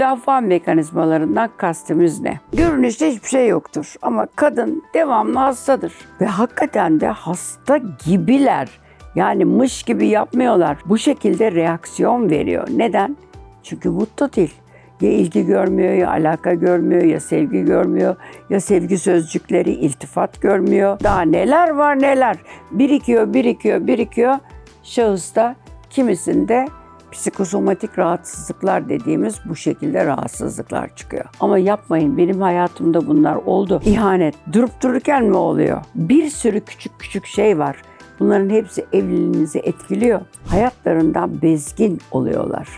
müdafaa mekanizmalarından kastımız ne? Görünüşte hiçbir şey yoktur ama kadın devamlı hastadır. Ve hakikaten de hasta gibiler. Yani mış gibi yapmıyorlar. Bu şekilde reaksiyon veriyor. Neden? Çünkü mutlu değil. Ya ilgi görmüyor, ya alaka görmüyor, ya sevgi görmüyor, ya sevgi sözcükleri, iltifat görmüyor. Daha neler var neler. Birikiyor, birikiyor, birikiyor. Şahısta kimisinde psikosomatik rahatsızlıklar dediğimiz bu şekilde rahatsızlıklar çıkıyor. Ama yapmayın benim hayatımda bunlar oldu. İhanet durup dururken mi oluyor? Bir sürü küçük küçük şey var. Bunların hepsi evliliğinizi etkiliyor. Hayatlarından bezgin oluyorlar.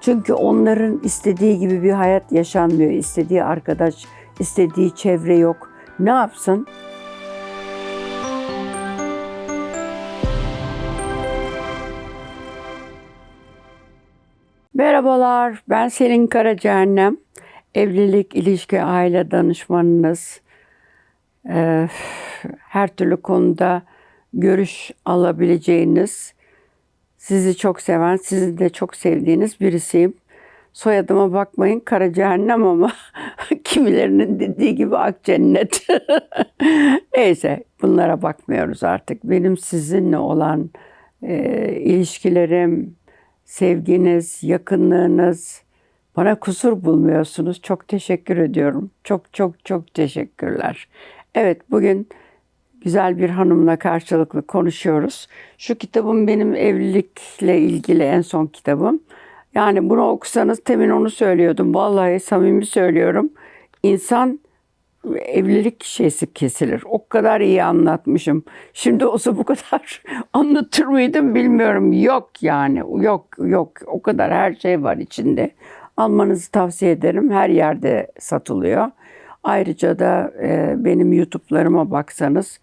Çünkü onların istediği gibi bir hayat yaşanmıyor. İstediği arkadaş, istediği çevre yok. Ne yapsın? Merhabalar, ben Selin Karacahennem. Evlilik, ilişki, aile danışmanınız. Ee, her türlü konuda görüş alabileceğiniz, sizi çok seven, sizin de çok sevdiğiniz birisiyim. Soyadıma bakmayın kara ama kimilerinin dediği gibi ak cennet. Neyse bunlara bakmıyoruz artık. Benim sizinle olan e, ilişkilerim, sevginiz, yakınlığınız bana kusur bulmuyorsunuz. Çok teşekkür ediyorum. Çok çok çok teşekkürler. Evet bugün güzel bir hanımla karşılıklı konuşuyoruz. Şu kitabım benim evlilikle ilgili en son kitabım. Yani bunu okusanız temin onu söylüyordum. Vallahi samimi söylüyorum. İnsan evlilik şeysi kesilir. O kadar iyi anlatmışım. Şimdi olsa bu kadar anlatır mıydım bilmiyorum. Yok yani. Yok yok. O kadar her şey var içinde. Almanızı tavsiye ederim. Her yerde satılıyor. Ayrıca da e, benim YouTube'larıma baksanız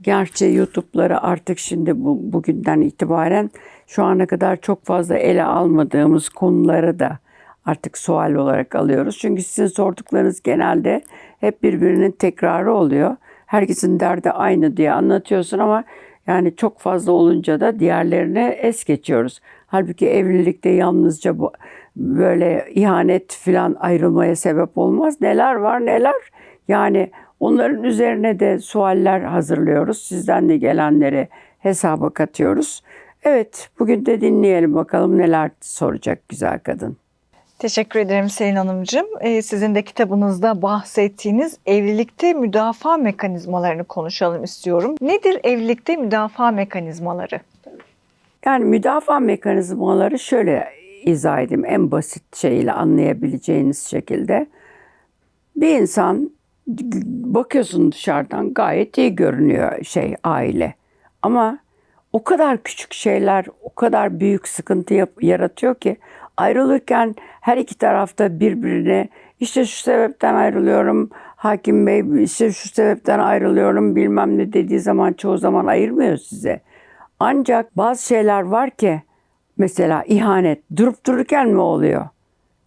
Gerçi YouTube'ları artık şimdi bu, bugünden itibaren şu ana kadar çok fazla ele almadığımız konuları da artık sual olarak alıyoruz. Çünkü sizin sorduklarınız genelde hep birbirinin tekrarı oluyor. Herkesin derdi aynı diye anlatıyorsun ama yani çok fazla olunca da diğerlerine es geçiyoruz. Halbuki evlilikte yalnızca bu, böyle ihanet filan ayrılmaya sebep olmaz. Neler var neler. Yani onların üzerine de sualler hazırlıyoruz. Sizden de gelenleri hesaba katıyoruz. Evet bugün de dinleyelim bakalım neler soracak güzel kadın. Teşekkür ederim Selin Hanımcığım. Ee, sizin de kitabınızda bahsettiğiniz evlilikte müdafaa mekanizmalarını konuşalım istiyorum. Nedir evlilikte müdafaa mekanizmaları? Yani müdafaa mekanizmaları şöyle izah edeyim en basit şeyle anlayabileceğiniz şekilde. Bir insan bakıyorsun dışarıdan gayet iyi görünüyor şey aile. Ama o kadar küçük şeyler o kadar büyük sıkıntı yap- yaratıyor ki ayrılırken her iki tarafta birbirine işte şu sebepten ayrılıyorum hakim bey işte şu sebepten ayrılıyorum bilmem ne dediği zaman çoğu zaman ayırmıyor size. Ancak bazı şeyler var ki mesela ihanet durup dururken mi oluyor?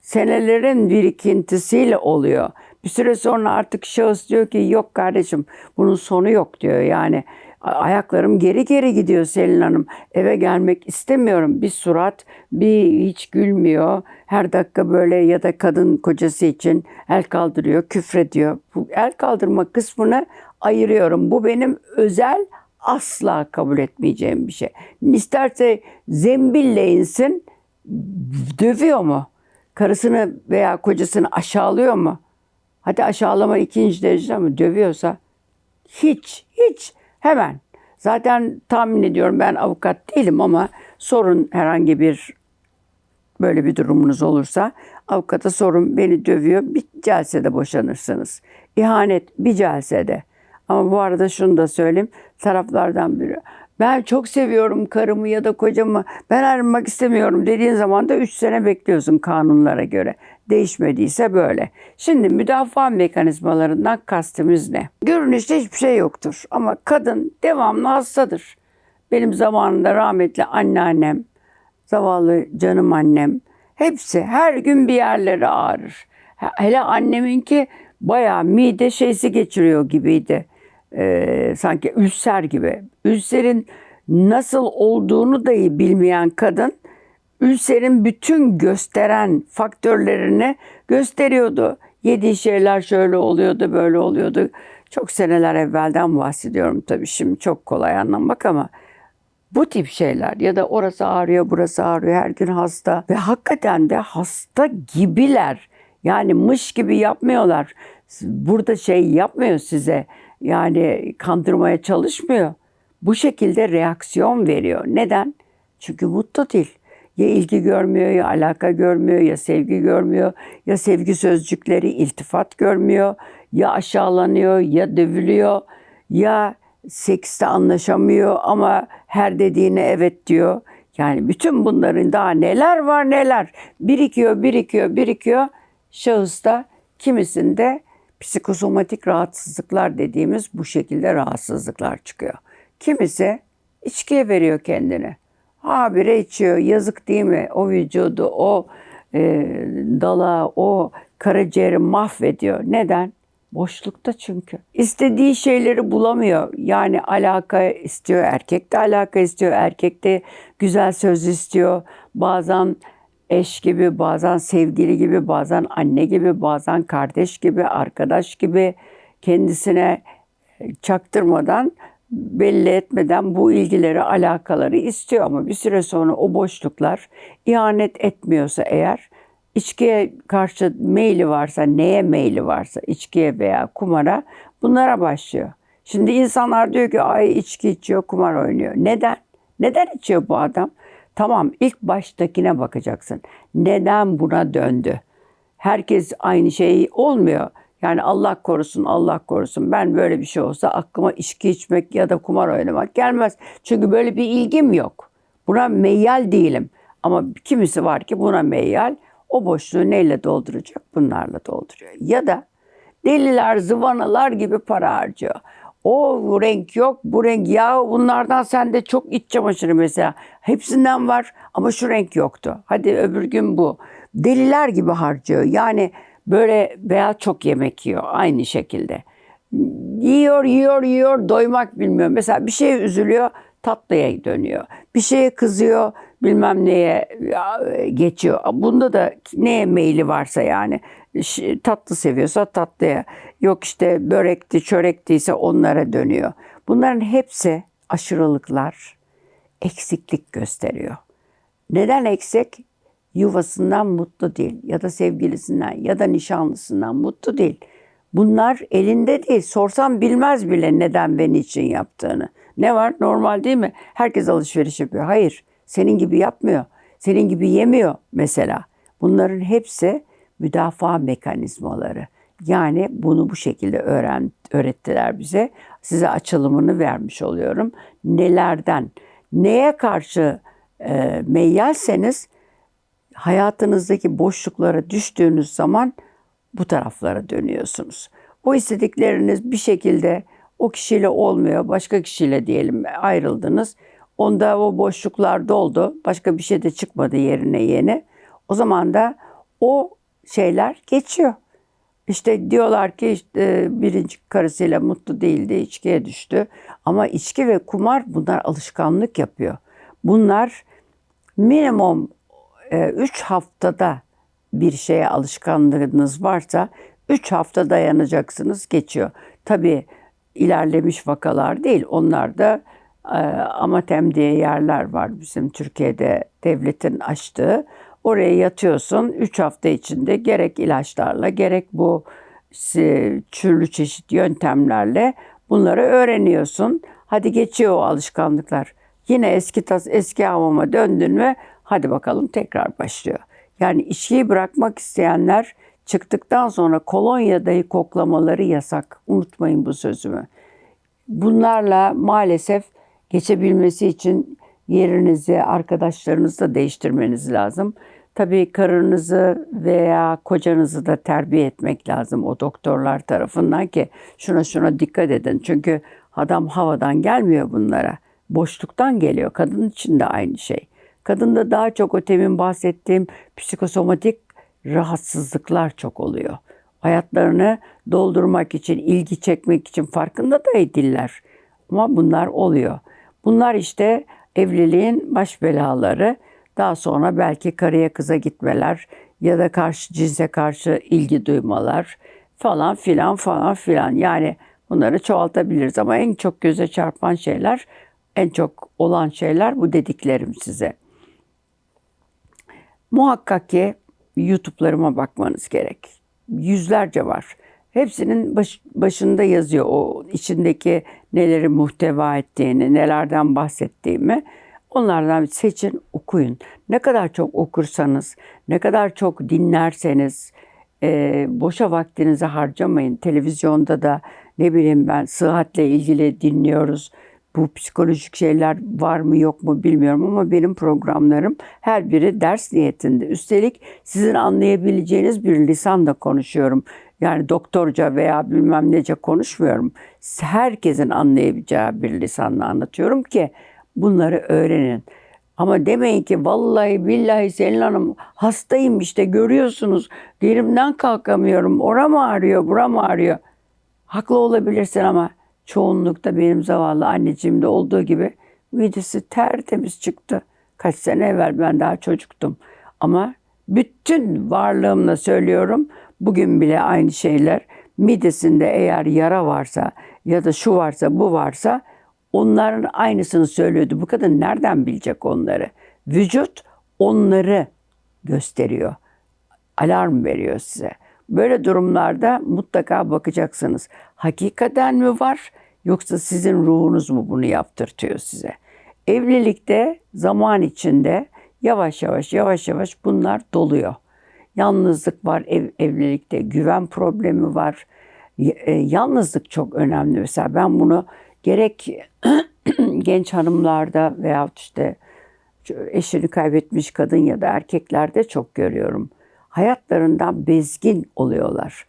Senelerin birikintisiyle oluyor. Bir süre sonra artık şahıs diyor ki yok kardeşim bunun sonu yok diyor. Yani ayaklarım geri geri gidiyor Selin Hanım. Eve gelmek istemiyorum. Bir surat, bir hiç gülmüyor. Her dakika böyle ya da kadın kocası için el kaldırıyor, küfrediyor. Bu el kaldırma kısmını ayırıyorum. Bu benim özel asla kabul etmeyeceğim bir şey. İsterse zembille insin, dövüyor mu? Karısını veya kocasını aşağılıyor mu? Hadi aşağılama ikinci derecede ama dövüyorsa hiç, hiç hemen. Zaten tahmin ediyorum ben avukat değilim ama sorun herhangi bir böyle bir durumunuz olursa avukata sorun beni dövüyor bir celsede boşanırsınız. İhanet bir celsede. Ama bu arada şunu da söyleyeyim taraflardan biri. Ben çok seviyorum karımı ya da kocamı. Ben ayrılmak istemiyorum dediğin zaman da 3 sene bekliyorsun kanunlara göre. Değişmediyse böyle. Şimdi müdafaa mekanizmalarından kastımız ne? Görünüşte hiçbir şey yoktur ama kadın devamlı hastadır. Benim zamanında rahmetli anneannem, zavallı canım annem hepsi her gün bir yerleri ağrır. Hele anneminki bayağı mide şeysi geçiriyor gibiydi. Ee, sanki ülser gibi. Ülserin nasıl olduğunu dahi bilmeyen kadın ülserin bütün gösteren faktörlerini gösteriyordu. Yediği şeyler şöyle oluyordu, böyle oluyordu. Çok seneler evvelden bahsediyorum tabii şimdi çok kolay anlamak ama bu tip şeyler ya da orası ağrıyor, burası ağrıyor, her gün hasta ve hakikaten de hasta gibiler. Yani mış gibi yapmıyorlar. Burada şey yapmıyor size. Yani kandırmaya çalışmıyor. Bu şekilde reaksiyon veriyor. Neden? Çünkü mutlu değil. Ya ilgi görmüyor, ya alaka görmüyor, ya sevgi görmüyor, ya sevgi sözcükleri, iltifat görmüyor, ya aşağılanıyor, ya dövülüyor, ya sekste anlaşamıyor ama her dediğine evet diyor. Yani bütün bunların daha neler var neler. Birikiyor, birikiyor, birikiyor. Şahısta kimisinde psikosomatik rahatsızlıklar dediğimiz bu şekilde rahatsızlıklar çıkıyor. Kimisi içkiye veriyor kendini. Habire içiyor. Yazık değil mi? O vücudu, o e, dala, o karaciğeri mahvediyor. Neden? Boşlukta çünkü. İstediği şeyleri bulamıyor. Yani alaka istiyor. Erkek de alaka istiyor. Erkek de güzel söz istiyor. Bazen eş gibi, bazen sevgili gibi, bazen anne gibi, bazen kardeş gibi, arkadaş gibi kendisine çaktırmadan belli etmeden bu ilgileri, alakaları istiyor ama bir süre sonra o boşluklar ihanet etmiyorsa eğer içkiye karşı meyli varsa, neye meyli varsa, içkiye veya kumara bunlara başlıyor. Şimdi insanlar diyor ki ay içki içiyor, kumar oynuyor. Neden? Neden içiyor bu adam? Tamam ilk baştakine bakacaksın. Neden buna döndü? Herkes aynı şey olmuyor. Yani Allah korusun, Allah korusun. Ben böyle bir şey olsa aklıma içki içmek ya da kumar oynamak gelmez. Çünkü böyle bir ilgim yok. Buna meyyal değilim. Ama kimisi var ki buna meyyal. O boşluğu neyle dolduracak? Bunlarla dolduruyor. Ya da deliler, zıvanalar gibi para harcıyor. O renk yok, bu renk ya bunlardan sende çok iç çamaşırı mesela. Hepsinden var ama şu renk yoktu. Hadi öbür gün bu. Deliler gibi harcıyor. Yani böyle veya çok yemek yiyor aynı şekilde. Yiyor, yiyor, yiyor, doymak bilmiyor. Mesela bir şeye üzülüyor, tatlıya dönüyor. Bir şeye kızıyor, bilmem neye geçiyor. Bunda da neye meyli varsa yani. Tatlı seviyorsa tatlıya. Yok işte börekti, çörektiyse onlara dönüyor. Bunların hepsi aşırılıklar, eksiklik gösteriyor. Neden eksik? Yuvasından mutlu değil ya da sevgilisinden ya da nişanlısından mutlu değil. Bunlar elinde değil. Sorsam bilmez bile neden beni için yaptığını. Ne var? Normal değil mi? Herkes alışveriş yapıyor. Hayır. Senin gibi yapmıyor. Senin gibi yemiyor mesela. Bunların hepsi müdafaa mekanizmaları. Yani bunu bu şekilde öğren, öğrettiler bize. Size açılımını vermiş oluyorum. Nelerden, neye karşı e, meyyalseniz hayatınızdaki boşluklara düştüğünüz zaman bu taraflara dönüyorsunuz. O istedikleriniz bir şekilde o kişiyle olmuyor, başka kişiyle diyelim ayrıldınız. Onda o boşluklar doldu, başka bir şey de çıkmadı yerine yeni. O zaman da o şeyler geçiyor. İşte diyorlar ki işte birinci karısıyla mutlu değildi, içkiye düştü. Ama içki ve kumar bunlar alışkanlık yapıyor. Bunlar minimum 3 haftada bir şeye alışkanlığınız varsa 3 hafta dayanacaksınız geçiyor. Tabii ilerlemiş vakalar değil. Onlar da e, Amatem diye yerler var bizim Türkiye'de devletin açtığı. Oraya yatıyorsun 3 hafta içinde gerek ilaçlarla gerek bu türlü çeşit yöntemlerle bunları öğreniyorsun. Hadi geçiyor o alışkanlıklar. Yine eski tas eski havama döndün mü hadi bakalım tekrar başlıyor. Yani içkiyi bırakmak isteyenler çıktıktan sonra kolonya koklamaları yasak. Unutmayın bu sözümü. Bunlarla maalesef geçebilmesi için yerinizi, arkadaşlarınızı da değiştirmeniz lazım. Tabii karınızı veya kocanızı da terbiye etmek lazım o doktorlar tarafından ki şuna şuna dikkat edin. Çünkü adam havadan gelmiyor bunlara. Boşluktan geliyor. Kadın için de aynı şey. Kadında daha çok o temin bahsettiğim psikosomatik rahatsızlıklar çok oluyor. Hayatlarını doldurmak için, ilgi çekmek için farkında da değiller. Ama bunlar oluyor. Bunlar işte evliliğin baş belaları. Daha sonra belki karıya kıza gitmeler ya da karşı cinse karşı ilgi duymalar falan filan falan filan. Yani bunları çoğaltabiliriz ama en çok göze çarpan şeyler, en çok olan şeyler bu dediklerim size. Muhakkak ki YouTube'larıma bakmanız gerek. Yüzlerce var. Hepsinin baş- başında yazıyor o içindeki neleri muhteva ettiğini, nelerden bahsettiğimi. Onlardan seçin, okuyun. Ne kadar çok okursanız, ne kadar çok dinlerseniz, e, boşa vaktinizi harcamayın. Televizyonda da ne bileyim ben sıhhatle ilgili dinliyoruz. Bu psikolojik şeyler var mı yok mu bilmiyorum ama benim programlarım her biri ders niyetinde. Üstelik sizin anlayabileceğiniz bir lisanla konuşuyorum. Yani doktorca veya bilmem nece konuşmuyorum. Herkesin anlayabileceği bir lisanla anlatıyorum ki bunları öğrenin. Ama demeyin ki vallahi billahi Selin Hanım hastayım işte görüyorsunuz. Yerimden kalkamıyorum. Oram ağrıyor, buram ağrıyor. Haklı olabilirsin ama çoğunlukta benim zavallı anneciğimde olduğu gibi midesi tertemiz çıktı. Kaç sene evvel ben daha çocuktum. Ama bütün varlığımla söylüyorum bugün bile aynı şeyler. Midesinde eğer yara varsa ya da şu varsa bu varsa onların aynısını söylüyordu. Bu kadın nereden bilecek onları? Vücut onları gösteriyor alarm veriyor size. Böyle durumlarda mutlaka bakacaksınız. Hakikaten mi var yoksa sizin ruhunuz mu bunu yaptırtıyor size? Evlilikte zaman içinde yavaş yavaş yavaş yavaş bunlar doluyor. Yalnızlık var ev, evlilikte, güven problemi var. E, Yalnızlık çok önemli. Mesela ben bunu gerek genç hanımlarda veyahut işte eşini kaybetmiş kadın ya da erkeklerde çok görüyorum. Hayatlarından bezgin oluyorlar.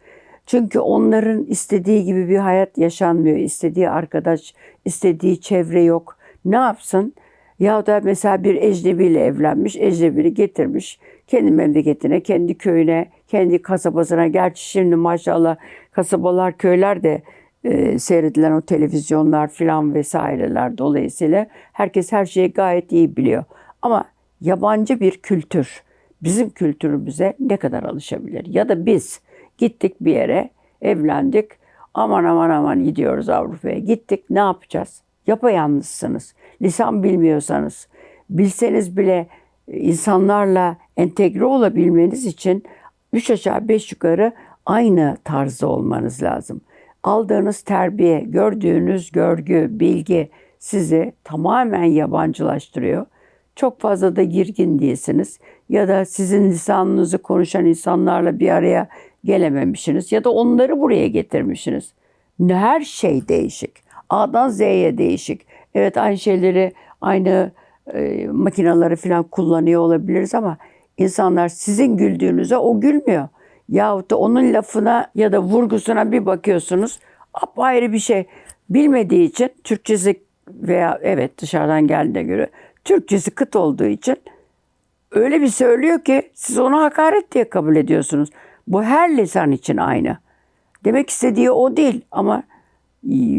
Çünkü onların istediği gibi bir hayat yaşanmıyor. İstediği arkadaş, istediği çevre yok. Ne yapsın? Ya da mesela bir ecnebiyle evlenmiş, ecnebini getirmiş. Kendi memleketine, kendi köyüne, kendi kasabasına. Gerçi şimdi maşallah kasabalar, köyler de e, seyredilen o televizyonlar filan vesaireler dolayısıyla herkes her şeyi gayet iyi biliyor. Ama yabancı bir kültür bizim kültürümüze ne kadar alışabilir? Ya da biz gittik bir yere, evlendik, aman aman aman gidiyoruz Avrupa'ya. Gittik ne yapacağız? Yapayalnızsınız. Lisan bilmiyorsanız, bilseniz bile e, insanlarla entegre olabilmeniz için üç aşağı beş yukarı aynı tarzda olmanız lazım. Aldığınız terbiye, gördüğünüz görgü, bilgi sizi tamamen yabancılaştırıyor. Çok fazla da girgin değilsiniz ya da sizin lisanınızı konuşan insanlarla bir araya gelememişsiniz ya da onları buraya getirmişsiniz. Her şey değişik. A'dan Z'ye değişik. Evet aynı şeyleri, aynı e, makinaları falan kullanıyor olabiliriz ama insanlar sizin güldüğünüze o gülmüyor. Yahut da onun lafına ya da vurgusuna bir bakıyorsunuz apayrı bir şey. Bilmediği için Türkçesi veya evet dışarıdan geldiğine göre Türkçesi kıt olduğu için öyle bir söylüyor ki siz onu hakaret diye kabul ediyorsunuz. Bu her lisan için aynı. Demek istediği o değil ama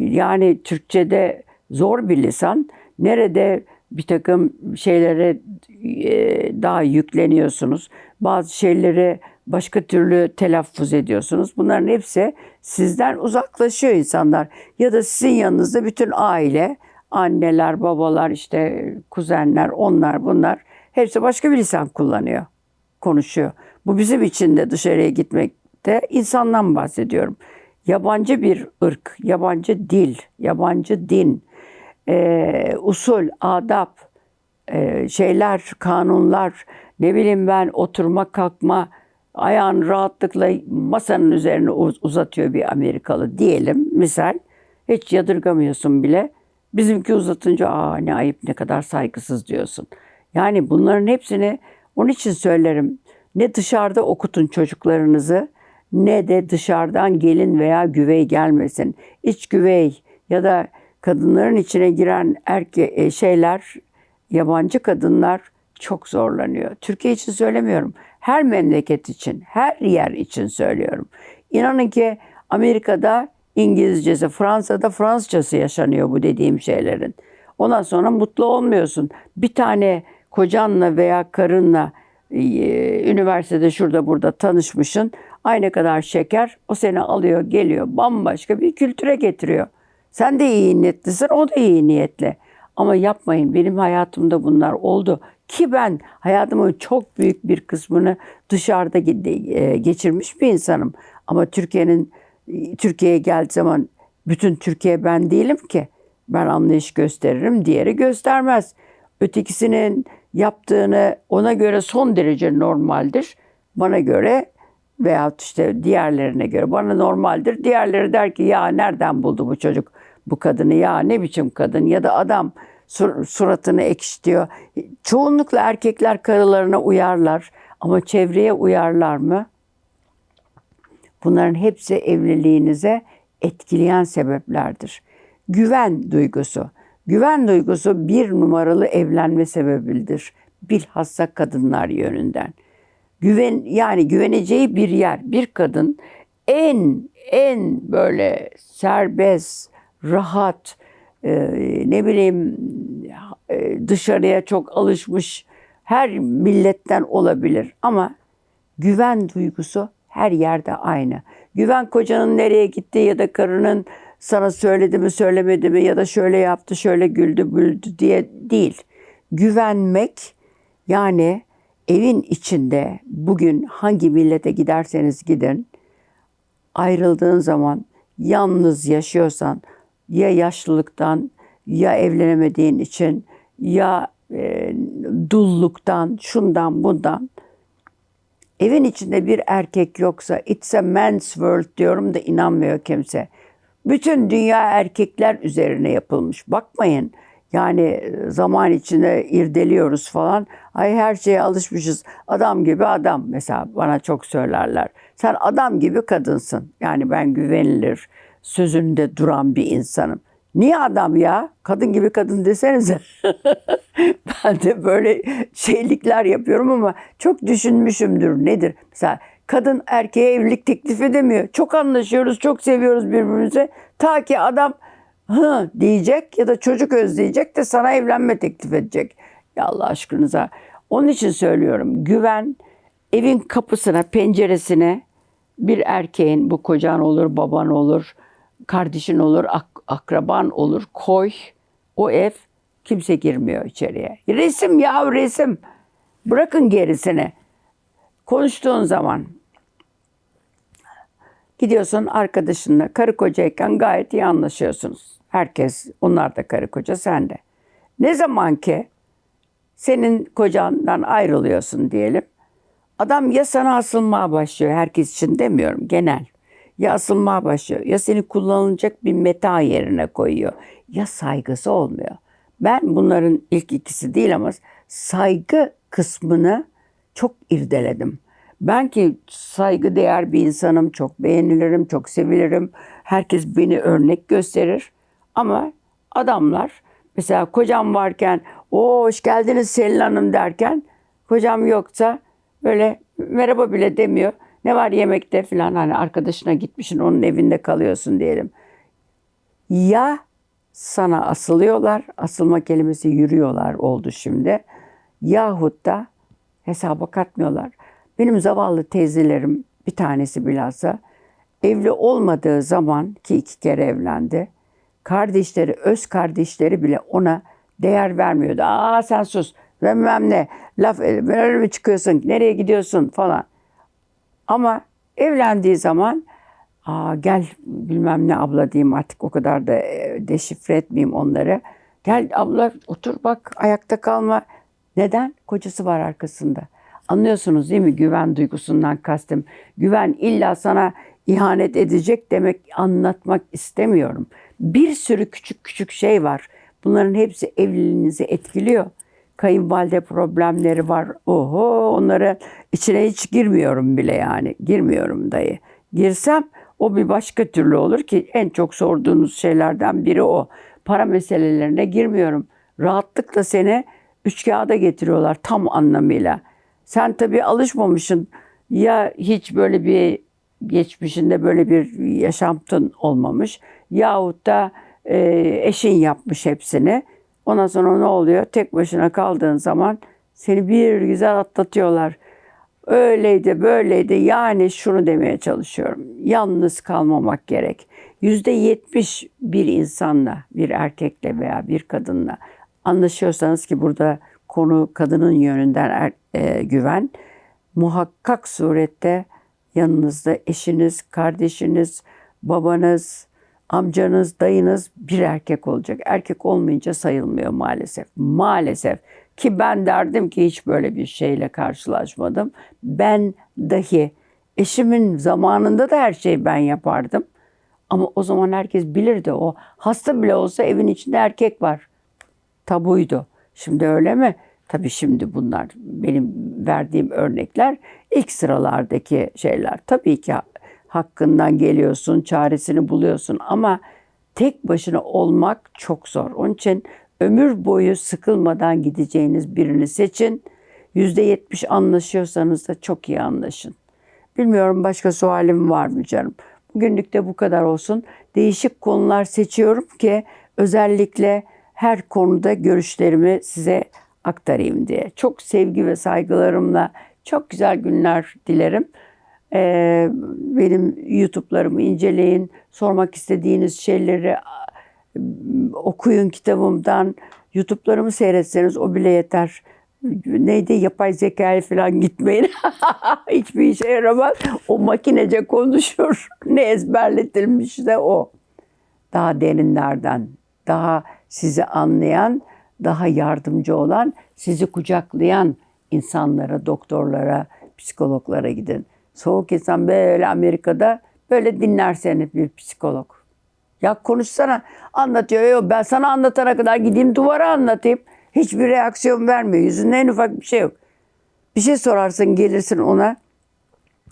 yani Türkçe'de zor bir lisan. Nerede bir takım şeylere e, daha yükleniyorsunuz. Bazı şeyleri başka türlü telaffuz ediyorsunuz. Bunların hepsi sizden uzaklaşıyor insanlar. Ya da sizin yanınızda bütün aile, anneler, babalar, işte kuzenler, onlar bunlar hepsi başka bir lisan kullanıyor, konuşuyor. Bu bizim için de dışarıya gitmekte insandan bahsediyorum. Yabancı bir ırk, yabancı dil, yabancı din, e, usul, adap, e, şeyler, kanunlar, ne bileyim ben oturma kalkma, ayağını rahatlıkla masanın üzerine uz- uzatıyor bir Amerikalı diyelim misal. Hiç yadırgamıyorsun bile. Bizimki uzatınca aa ne ayıp ne kadar saygısız diyorsun. Yani bunların hepsini onun için söylerim. Ne dışarıda okutun çocuklarınızı ne de dışarıdan gelin veya güvey gelmesin. İç güvey ya da kadınların içine giren erke e, şeyler yabancı kadınlar çok zorlanıyor. Türkiye için söylemiyorum. Her memleket için, her yer için söylüyorum. İnanın ki Amerika'da İngilizcesi, Fransa'da Fransızcası yaşanıyor bu dediğim şeylerin. Ondan sonra mutlu olmuyorsun. Bir tane kocanla veya karınla e, üniversitede şurada burada tanışmışsın. Aynı kadar şeker o seni alıyor geliyor bambaşka bir kültüre getiriyor. Sen de iyi niyetlisin o da iyi niyetli. Ama yapmayın benim hayatımda bunlar oldu. Ki ben hayatımın çok büyük bir kısmını dışarıda e, geçirmiş bir insanım. Ama Türkiye'nin Türkiye'ye geldiği zaman bütün Türkiye ben değilim ki. Ben anlayış gösteririm, diğeri göstermez. Ötekisinin yaptığını ona göre son derece normaldir. Bana göre veyahut işte diğerlerine göre bana normaldir. Diğerleri der ki ya nereden buldu bu çocuk bu kadını ya ne biçim kadın ya da adam sur- suratını ekşitiyor. Çoğunlukla erkekler karılarına uyarlar ama çevreye uyarlar mı? Bunların hepsi evliliğinize etkileyen sebeplerdir. Güven duygusu. Güven duygusu bir numaralı evlenme sebebidir. Bilhassa kadınlar yönünden. Güven yani güveneceği bir yer. Bir kadın en en böyle serbest, rahat, e, ne bileyim e, dışarıya çok alışmış her milletten olabilir ama güven duygusu her yerde aynı. Güven kocanın nereye gitti ya da karının sana söyledi mi söylemedi mi ya da şöyle yaptı şöyle güldü güldü diye değil. Güvenmek yani evin içinde bugün hangi millete giderseniz gidin ayrıldığın zaman yalnız yaşıyorsan ya yaşlılıktan ya evlenemediğin için ya e, dulluktan şundan bundan evin içinde bir erkek yoksa it's a man's world diyorum da inanmıyor kimse. Bütün dünya erkekler üzerine yapılmış. Bakmayın yani e, zaman içinde irdeliyoruz falan. Ay her şeye alışmışız. Adam gibi adam mesela bana çok söylerler. Sen adam gibi kadınsın. Yani ben güvenilir, sözünde duran bir insanım. Niye adam ya? Kadın gibi kadın desenize. ben de böyle şeylikler yapıyorum ama çok düşünmüşümdür. Nedir? Mesela kadın erkeğe evlilik teklif edemiyor. Çok anlaşıyoruz, çok seviyoruz birbirimizi. Ta ki adam hı diyecek ya da çocuk özleyecek de sana evlenme teklif edecek. Ya Allah aşkınıza. Onun için söylüyorum. Güven evin kapısına, penceresine bir erkeğin bu kocan olur, baban olur, kardeşin olur, ak- akraban olur koy. O ev kimse girmiyor içeriye. Resim ya resim. Bırakın gerisini. Konuştuğun zaman gidiyorsun arkadaşınla karı kocayken gayet iyi anlaşıyorsunuz. Herkes onlar da karı koca sen de. Ne zaman ki senin kocandan ayrılıyorsun diyelim. Adam ya sana asılmaya başlıyor herkes için demiyorum genel. Ya asılmaya başlıyor ya seni kullanılacak bir meta yerine koyuyor. Ya saygısı olmuyor. Ben bunların ilk ikisi değil ama saygı kısmını çok irdeledim. Ben ki saygı değer bir insanım, çok beğenilirim, çok sevilirim. Herkes beni örnek gösterir. Ama adamlar mesela kocam varken o hoş geldiniz Selin Hanım derken kocam yoksa böyle merhaba bile demiyor. Ne var yemekte falan hani arkadaşına gitmişsin onun evinde kalıyorsun diyelim. Ya sana asılıyorlar, asılma kelimesi yürüyorlar oldu şimdi. Yahut da hesaba katmıyorlar. Benim zavallı teyzelerim bir tanesi bilhassa evli olmadığı zaman ki iki kere evlendi. Kardeşleri, öz kardeşleri bile ona değer vermiyordu. Aa sen sus, bilmem ne, laf böyle mi çıkıyorsun, nereye gidiyorsun falan. Ama evlendiği zaman Aa, gel bilmem ne abla diyeyim artık o kadar da e, deşifre etmeyeyim onları. Gel abla otur bak ayakta kalma. Neden? Kocası var arkasında. Anlıyorsunuz değil mi güven duygusundan kastım. Güven illa sana ihanet edecek demek anlatmak istemiyorum. Bir sürü küçük küçük şey var. Bunların hepsi evliliğinizi etkiliyor. Kayınvalide problemleri var. Oho onları içine hiç girmiyorum bile yani. Girmiyorum dayı. Girsem o bir başka türlü olur ki en çok sorduğunuz şeylerden biri o. Para meselelerine girmiyorum. Rahatlıkla seni üç kağıda getiriyorlar tam anlamıyla. Sen tabii alışmamışsın ya hiç böyle bir geçmişinde böyle bir yaşantın olmamış yahut da e, eşin yapmış hepsini. Ondan sonra ne oluyor? Tek başına kaldığın zaman Seni bir güzel atlatıyorlar. Öyleydi, böyleydi. Yani şunu demeye çalışıyorum. Yalnız kalmamak gerek. Yüzde yetmiş bir insanla, bir erkekle veya bir kadınla anlaşıyorsanız ki burada konu kadının yönünden er- e, güven. Muhakkak surette yanınızda eşiniz, kardeşiniz, babanız, amcanız, dayınız bir erkek olacak. Erkek olmayınca sayılmıyor maalesef. Maalesef. Ki ben derdim ki hiç böyle bir şeyle karşılaşmadım. Ben dahi eşimin zamanında da her şeyi ben yapardım. Ama o zaman herkes bilirdi o. Hasta bile olsa evin içinde erkek var. Tabuydu. Şimdi öyle mi? Tabii şimdi bunlar benim verdiğim örnekler ilk sıralardaki şeyler. Tabii ki hakkından geliyorsun, çaresini buluyorsun ama tek başına olmak çok zor. Onun için ömür boyu sıkılmadan gideceğiniz birini seçin. Yüzde yetmiş anlaşıyorsanız da çok iyi anlaşın. Bilmiyorum başka sualim var mı canım? Bugünlük de bu kadar olsun. Değişik konular seçiyorum ki özellikle her konuda görüşlerimi size aktarayım diye. Çok sevgi ve saygılarımla çok güzel günler dilerim. Ee, benim YouTube'larımı inceleyin. Sormak istediğiniz şeyleri okuyun kitabımdan. YouTube'larımı seyretseniz o bile yeter. Neydi yapay zekaya falan gitmeyin. Hiçbir işe yaramaz. O makinece konuşur. Ne ezberletilmişse o. Daha derinlerden, daha sizi anlayan, daha yardımcı olan, sizi kucaklayan insanlara, doktorlara, psikologlara gidin. Soğuk insan böyle Amerika'da böyle dinler seni bir psikolog. Ya konuşsana anlatıyor. Yok ben sana anlatana kadar gideyim duvara anlatayım. Hiçbir reaksiyon vermiyor. Yüzünde en ufak bir şey yok. Bir şey sorarsın gelirsin ona.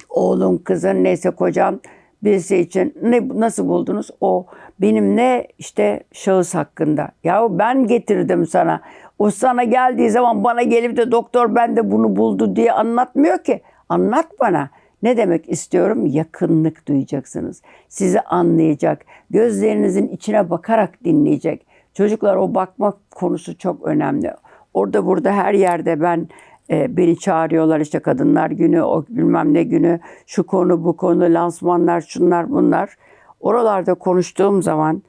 Oğlun, kızın, neyse kocam birisi için ne nasıl buldunuz? O benim ne işte şahıs hakkında. Ya ben getirdim sana. O sana geldiği zaman bana gelip de doktor ben de bunu buldu diye anlatmıyor ki. Anlat bana. Ne demek istiyorum? Yakınlık duyacaksınız. Sizi anlayacak. Gözlerinizin içine bakarak dinleyecek. Çocuklar o bakma konusu çok önemli. Orada burada her yerde ben e, beni çağırıyorlar işte kadınlar günü, o bilmem ne günü, şu konu bu konu, lansmanlar, şunlar bunlar. Oralarda konuştuğum zaman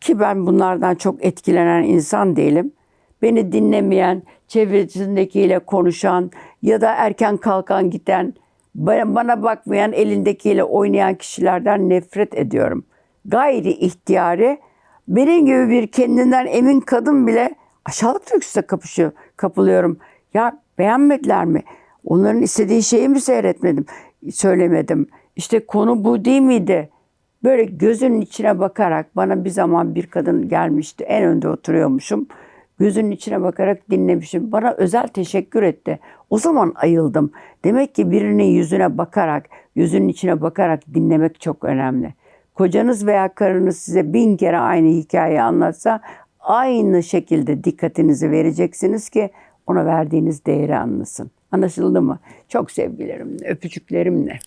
ki ben bunlardan çok etkilenen insan değilim. Beni dinlemeyen, çevresindekiyle konuşan ya da erken kalkan giden, bana bakmayan, elindekiyle oynayan kişilerden nefret ediyorum. Gayri ihtiyari benim gibi bir kendinden emin kadın bile aşağılık lüksle kapışıyor, kapılıyorum. Ya beğenmediler mi? Onların istediği şeyi mi seyretmedim, söylemedim. İşte konu bu değil miydi? Böyle gözünün içine bakarak bana bir zaman bir kadın gelmişti. En önde oturuyormuşum. Gözünün içine bakarak dinlemişim. Bana özel teşekkür etti. O zaman ayıldım. Demek ki birinin yüzüne bakarak, yüzünün içine bakarak dinlemek çok önemli. Kocanız veya karınız size bin kere aynı hikayeyi anlatsa aynı şekilde dikkatinizi vereceksiniz ki ona verdiğiniz değeri anlasın. Anlaşıldı mı? Çok sevgilerimle, öpücüklerimle.